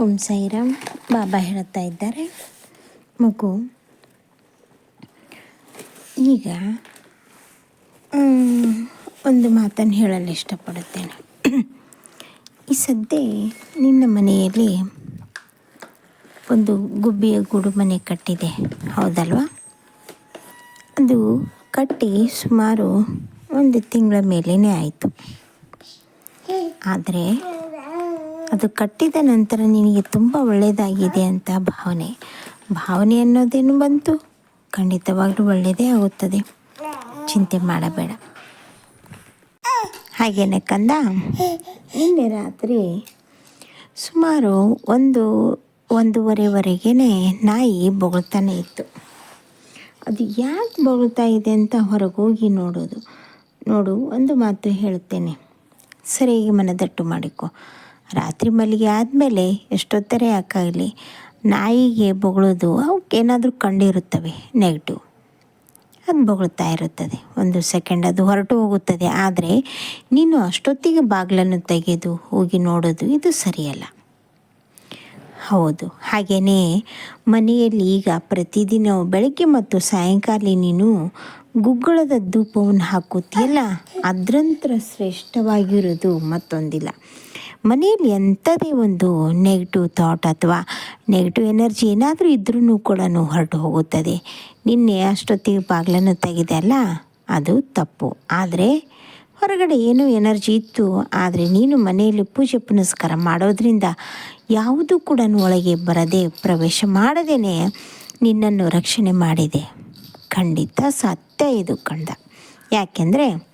ಓಂ ಸೈರಾಮ್ ಬಾಬಾ ಹೇಳ್ತಾ ಇದ್ದಾರೆ. ಮಗು. ಈಗ ಒಂದು ಮಾತನ್ನು ಹೇಳಲು ಇಷ್ಟಪಡುತ್ತೇನೆ. ಈ ಸದ್ಯ ನಿನ್ನ ಮನೆಯಲ್ಲಿ ಒಂದು ಗುಬ್ಬಿಯ ಗೂಡು ಮನೆ ಕಟ್ಟಿದೆ. ಹೌದಲ್ವಾ? ಅದು ಕಟ್ಟಿ ಸುಮಾರು ಒಂದು ತಿಂಗಳ ಮೇಲೇ ಆಯಿತು. ಆದರೆ ಅದು ಕಟ್ಟಿದ ನಂತರ ನಿನಗೆ ತುಂಬ ಒಳ್ಳೆಯದಾಗಿದೆ ಅಂತ ಭಾವನೆ. ಭಾವನೆ ಅನ್ನೋದೇನು ಬಂತು? ಖಂಡಿತವಾಗ್ಲೂ ಒಳ್ಳೆಯದೇ ಆಗುತ್ತದೆ. ಚಿಂತೆ ಮಾಡಬೇಡ. ಹಾಗೇನೆ ಕಂದ. ನಿನ್ನೆ ರಾತ್ರಿ ಸುಮಾರು ಒಂದು ಒಂದೂವರೆವರೆಗೇ ನಾಯಿ ಬೊಗಳ್ತಾನೆ ಇತ್ತು. ಅದು ಯಾಕೆ ಬೊಗಳ್ತಾ ಇದೆ ಅಂತ ಹೊರಗೋಗಿ ನೋಡೋದು. ನೋಡು, ಒಂದು ಮಾತು ಹೇಳ್ತೇನೆ ಸರಿಯಾಗಿ ಮನದಟ್ಟು ಮಾಡಿಕೊ. ರಾತ್ರಿ ಮಲ್ಲಿಗೆ ಆದಮೇಲೆ ಎಷ್ಟೊತ್ತರೆ ಯಾಕಾಗಲಿ? ನಾಯಿಗೆ ಬೊಗಳೋದು ಅವಕ್ಕೇನಾದರೂ ಕಂಡಿರುತ್ತವೆ ನೆಗೆಟಿವ್ ಅದು ಬೊಗಳ್ತಾ ಇರುತ್ತದೆ. ಒಂದು ಸೆಕೆಂಡ್ ಅದು ಹೊರಟು ಹೋಗುತ್ತದೆ. ಆದರೆ ನೀನು ಅಷ್ಟೊತ್ತಿಗೆ ಬಾಗಿಲನ್ನು ತೆಗೆದು ಹೋಗಿ ನೋಡೋದು ಇದು ಸರಿಯಲ್ಲ. ಹೌದು. ಹಾಗೆಯೇ ಮನೆಯಲ್ಲಿ ಈಗ ಪ್ರತಿದಿನ ಬೆಳಗ್ಗೆ ಮತ್ತು ಸಾಯಂಕಾಲ ನೀನು ಗುಗ್ಗಳದ ಧೂಪವನ್ನು ಹಾಕುತ್ತೀಯಲ್ಲ? ಅದರಂತರ ಶ್ರೇಷ್ಠವಾಗಿರೋದು ಮತ್ತೊಂದಿಲ್ಲ. ಮನೆಯಲ್ಲಿ ಎಂಥದೇ ಒಂದು ನೆಗೆಟಿವ್ ಥಾಟ್ ಅಥವಾ ನೆಗೆಟಿವ್ ಎನರ್ಜಿ ಏನಾದರೂ ಇದ್ರೂ ಕೂಡ ಹೊರಟು ಹೋಗುತ್ತದೆ. ನಿನ್ನೆ ಅಷ್ಟೊತ್ತಿಗೆ ಬಾಗಿಲನ್ನು ತೆಗೆದೆ ಅಲ್ಲ? ಅದು ತಪ್ಪು. ಆದರೆ ಹೊರಗಡೆ ಏನು ಎನರ್ಜಿ ಇತ್ತು. ಆದರೆ ನೀನು ಮನೆಯಲ್ಲಿ ಪೂಜೆ ಪುನಸ್ಕಾರ ಮಾಡೋದ್ರಿಂದ ಯಾವುದೂ ಕೂಡ ಒಳಗೆ ಬರದೆ ಪ್ರವೇಶ ಮಾಡದೇನೆ ನಿನ್ನನ್ನು ರಕ್ಷಣೆ ಮಾಡಿದೆ. ಖಂಡಿತ ಸತ್ಯ ಇದು ಕಂಡ ಯಾಕೆಂದರೆ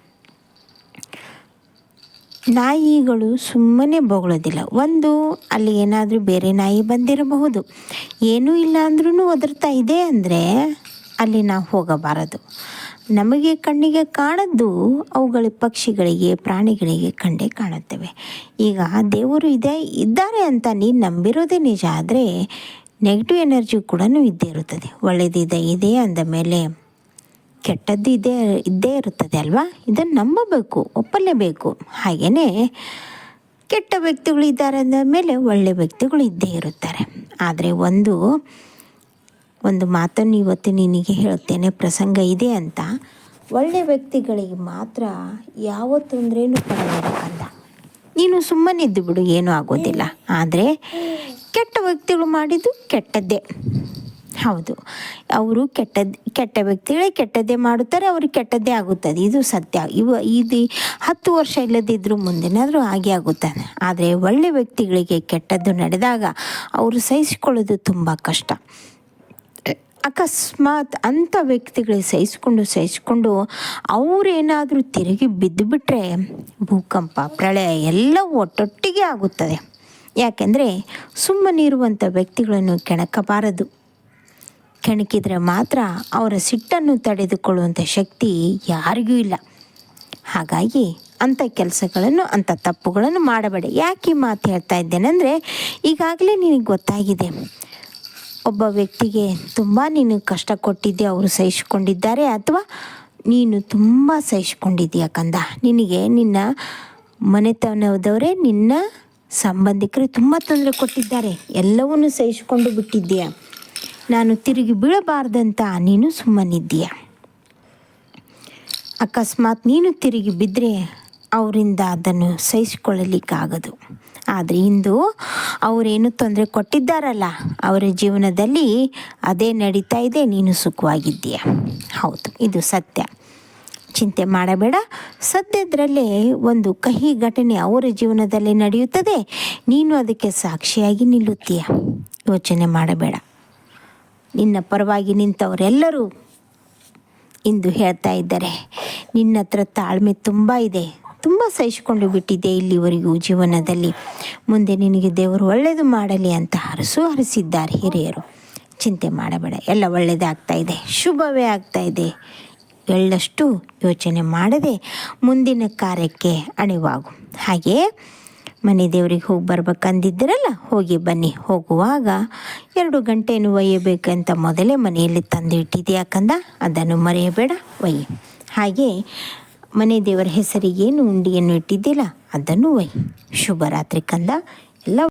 ನಾಯಿಗಳು ಸುಮ್ಮನೆ ಬೊಗಳೋದಿಲ್ಲ. ಒಂದು, ಅಲ್ಲಿ ಏನಾದರೂ ಬೇರೆ ನಾಯಿ ಬಂದಿರಬಹುದು. ಏನೂ ಇಲ್ಲ ಅಂದ್ರೂ ಒದರ್ತಾ ಇದೆ ಅಂದರೆ ಅಲ್ಲಿ ನಾವು ಹೋಗಬಾರದು. ನಮಗೆ ಕಣ್ಣಿಗೆ ಕಾಣದ್ದು ಅವುಗಳ ಪಕ್ಷಿಗಳಿಗೆ, ಪ್ರಾಣಿಗಳಿಗೆ ಕಂಡೇ ಕಾಣುತ್ತವೆ. ಈಗ ದೇವರು ಇದೆ, ಇದ್ದಾರೆ ಅಂತ ನೀನು ನಂಬಿರೋದೇ ನಿಜ ಆದರೆ ನೆಗೆಟಿವ್ ಎನರ್ಜಿ ಕೂಡ ಇದ್ದೇ ಇರುತ್ತದೆ. ಒಳ್ಳೆಯದಿದೆ ಇದೆ ಅಂದ ಮೇಲೆ ಕೆಟ್ಟದ್ದು ಇದೇ, ಇದ್ದೇ ಇರುತ್ತದೆ ಅಲ್ವಾ? ಇದನ್ನು ನಂಬಬೇಕು, ಒಪ್ಪಲೇಬೇಕು. ಹಾಗೆಯೇ ಕೆಟ್ಟ ವ್ಯಕ್ತಿಗಳು ಇದ್ದಾರೆ ಅಂದ ಮೇಲೆ ಒಳ್ಳೆಯ ವ್ಯಕ್ತಿಗಳು ಇದ್ದೇ ಇರುತ್ತಾರೆ. ಆದರೆ ಒಂದು ಒಂದು ಮಾತನ್ನು ಇವತ್ತು ನಿನಗೆ ಹೇಳ್ತೇನೆ ಪ್ರಸಂಗ ಇದೆ ಅಂತ. ಒಳ್ಳೆಯ ವ್ಯಕ್ತಿಗಳಿಗೆ ಮಾತ್ರ ಯಾವ ತೊಂದರೆಯೂ ಪಡಬೇಕಲ್ಲ. ನೀನು ಸುಮ್ಮನಿದ್ದು ಬಿಡು, ಏನೂ ಆಗೋದಿಲ್ಲ. ಆದರೆ ಕೆಟ್ಟ ವ್ಯಕ್ತಿಗಳು ಮಾಡಿದ್ದು ಕೆಟ್ಟದ್ದೇ. ಹೌದು. ಅವರು ಕೆಟ್ಟದ್ದು ಕೆಟ್ಟ ವ್ಯಕ್ತಿಗಳೇ ಕೆಟ್ಟದ್ದೇ ಮಾಡುತ್ತಾರೆ, ಅವ್ರಿಗೆ ಕೆಟ್ಟದ್ದೇ ಆಗುತ್ತದೆ. ಇದು ಸತ್ಯ. ಇವ, ಇದು ಹತ್ತು ವರ್ಷ ಇಲ್ಲದಿದ್ದರೂ ಮುಂದಿನಾದರೂ ಹಾಗೆ ಆಗುತ್ತದೆ ಆದರೆ ಒಳ್ಳೆಯ ವ್ಯಕ್ತಿಗಳಿಗೆ ಕೆಟ್ಟದ್ದು ನಡೆದಾಗ ಅವರು ಸಹಿಸಿಕೊಳ್ಳೋದು ತುಂಬ ಕಷ್ಟ. ಅಕಸ್ಮಾತ್ ಅಂಥ ವ್ಯಕ್ತಿಗಳಿಗೆ ಸಹಿಸ್ಕೊಂಡು ಸಹಿಸ್ಕೊಂಡು ಅವರೇನಾದರೂ ತಿರುಗಿ ಬಿದ್ದುಬಿಟ್ರೆ ಭೂಕಂಪ, ಪ್ರಳಯ ಎಲ್ಲ ಒಟ್ಟೊಟ್ಟಿಗೆ ಆಗುತ್ತದೆ. ಯಾಕೆಂದರೆ ಸುಮ್ಮನಿರುವಂಥ ವ್ಯಕ್ತಿಗಳನ್ನು ಕೆಣಕಬಾರದು. ಕೆಣಕಿದರೆ ಮಾತ್ರ ಅವರ ಸಿಟ್ಟನ್ನು ತಡೆದುಕೊಳ್ಳುವಂಥ ಶಕ್ತಿ ಯಾರಿಗೂ ಇಲ್ಲ. ಹಾಗಾಗಿ ಅಂಥ ಕೆಲಸಗಳನ್ನು, ಅಂಥ ತಪ್ಪುಗಳನ್ನು ಮಾಡಬೇಡ. ಯಾಕೆ ಮಾತು ಹೇಳ್ತಾ ಇದ್ದೇನೆಂದರೆ ಈಗಾಗಲೇ ನಿನಗೆ ಗೊತ್ತಾಗಿದೆ. ಒಬ್ಬ ವ್ಯಕ್ತಿಗೆ ತುಂಬ ನೀನು ಕಷ್ಟ ಕೊಟ್ಟಿದ್ದೆ, ಅವರು ಸಹಿಸಿಕೊಂಡಿದ್ದಾರೆ, ಅಥವಾ ನೀನು ತುಂಬ ಸಹಿಸಿಕೊಂಡಿದ್ದೀಯ ಕಂದ? ನಿನಗೆ ನಿನ್ನ ಮನೆತನದವರೇ ನಿನ್ನ ಸಂಬಂಧಿಕರು ತುಂಬ ತೊಂದರೆ ಕೊಟ್ಟಿದ್ದಾರೆ. ಎಲ್ಲವನ್ನೂ ಸಹಿಸಿಕೊಂಡು ಬಿಟ್ಟಿದ್ದೀಯ? ನಾನು ತಿರುಗಿ ಬೀಳಬಾರ್ದಂತ ನೀನು ಸುಮ್ಮನಿದ್ದೀಯ. ಅಕಸ್ಮಾತ್ ನೀನು ತಿರುಗಿ ಬಿದ್ದರೆ ಅವರಿಂದ ಅದನ್ನು ಸಹಿಸಿಕೊಳ್ಳಲಿಕ್ಕಾಗದು. ಆದರೆ ಇಂದು ಅವರೇನು ತೊಂದರೆ ಕೊಟ್ಟಿದ್ದಾರಲ್ಲ, ಅವರ ಜೀವನದಲ್ಲಿ ಅದೇ ನಡೀತಾ ಇದೆ, ನೀನು ಸುಖವಾಗಿದ್ದೀಯ. ಹೌದು, ಇದು ಸತ್ಯ. ಚಿಂತೆ ಮಾಡಬೇಡ, ಸದ್ಯದರಲ್ಲೇ ಒಂದು ಕಹಿ ಘಟನೆ ಅವರ ಜೀವನದಲ್ಲಿ ನಡೆಯುತ್ತದೆ, ನೀನು ಅದಕ್ಕೆ ಸಾಕ್ಷಿಯಾಗಿ ನಿಲ್ಲುತ್ತೀಯ. ಯೋಚನೆ ಮಾಡಬೇಡ. ನಿನ್ನ ಪರವಾಗಿ ನಿಂತವರೆಲ್ಲರೂ ಇಂದು ಹೇಳ್ತಾ ಇದ್ದಾರೆ, ನಿನ್ನ ಹತ್ರ ತಾಳ್ಮೆ ತುಂಬ ಇದೆ, ತುಂಬ ಸಹಿಸಿಕೊಂಡು ಬಿಟ್ಟಿದೆ ಇಲ್ಲಿವರೆಗೂ ಜೀವನದಲ್ಲಿ. ಮುಂದೆ ನಿನಗೆ ದೇವರು ಒಳ್ಳೆಯದು ಮಾಡಲಿ ಅಂತ ಹರಸು ಹರಿಸಿದ್ದಾರೆ ಹಿರಿಯರು. ಚಿಂತೆ ಮಾಡಬೇಡ, ಎಲ್ಲ ಒಳ್ಳೆಯದಾಗ್ತಾ ಇದೆ, ಶುಭವೇ ಆಗ್ತಾ ಇದೆ. ಎಳ್ಳಷ್ಟು ಯೋಚನೆ ಮಾಡದೆ ಮುಂದಿನ ಕಾರ್ಯಕ್ಕೆ ಅಣಿವಾಗು. ಹಾಗೆಯೇ ಮನೆ ದೇವರಿಗೆ ಹೋಗಿ ಬರ್ಬೇಕಂದಿದ್ದೀರಲ್ಲ, ಹೋಗಿ ಬನ್ನಿ. ಹೋಗುವಾಗ ಎರಡು ಗಂಟೆಯನ್ನು ಒಯ್ಯಬೇಕಂತ ಮೊದಲೇ ಮನೆಯಲ್ಲಿ ತಂದು ಇಟ್ಟಿದ್ದೆ ಅದನ್ನು ಮರೆಯಬೇಡ, ಒಯ್ಯಿ. ಹಾಗೆ ಮನೆ ದೇವರ ಹೆಸರಿಗೇನು ಉಂಡಿಯನ್ನು ಇಟ್ಟಿದ್ದಿಲ್ಲ, ಅದನ್ನು ಒಯ್ಯಿ. ಶುಭರಾತ್ರಿ ಕಂದ. ಎಲ್ಲ